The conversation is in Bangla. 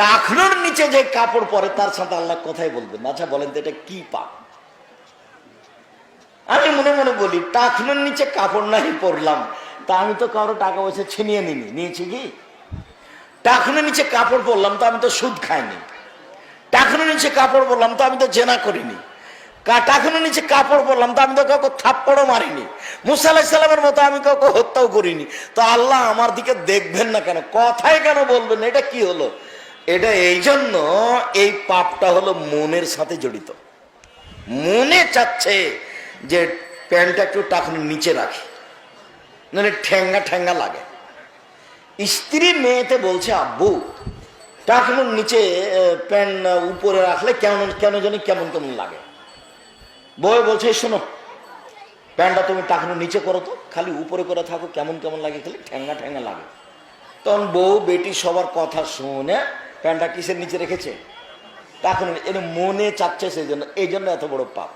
টাকনোর নিচে যে কাপড় পরে, তার সাথে আল্লাহ কথাই বলবেন? আচ্ছা বলেন তো এটা কি পাপ? আমি মনে মনে বলি টাকনোর নিচে কাপড় নাই পরলাম, তা আমি তো কারও টাকা পয়সা ছিনিয়ে নিনি নিয়েছি কি? টাকনোর নিচে কাপড় পরলাম, তো আমি তো সুদ খাইনি। টাকনোর নিচে কাপড় পরলাম, তো আমি তো জেনা করিনি। টাকনোর নিচে কাপড় পরলাম, তো আমি তো কাউকে থাপ্পড়ও মারিনি। মুসা মতো আমি কাউকে হত্যাও করিনি। তো আল্লাহ আমার দিকে দেখবেন না কেন? কথাই কেন বলবেন? এটা কি হলো? এটা এই জন্য এই পাপটা হলো মনের সাথে জড়িত। মনে চাচ্ছে যে প্যান্টটা একটু টাকনোর নিচে রাখি মানে ঠেঙ্গা ঠেঙ্গা লাগে। স্ত্রী মেয়েতে বলছে, আব্বু টাকনোর নিচে প্যান্ট উপরে রাখলে কেমন, কেন জানি কেমন কেমন লাগে। বউ বলছে, শোনো, প্যান্টটা তুমি টাকনোর নিচে করো তো, খালি উপরে করে থাকো, কেমন কেমন লাগে, খালি ঠেঙ্গা ঠেঙ্গা লাগে। তখন বউ বেটি সবার কথা শুনে প্যান্টটা কিসের নিচে রেখেছে? এখন এর মনে চাচ্ছে সেই জন্য, এই জন্য এত বড় পাপ।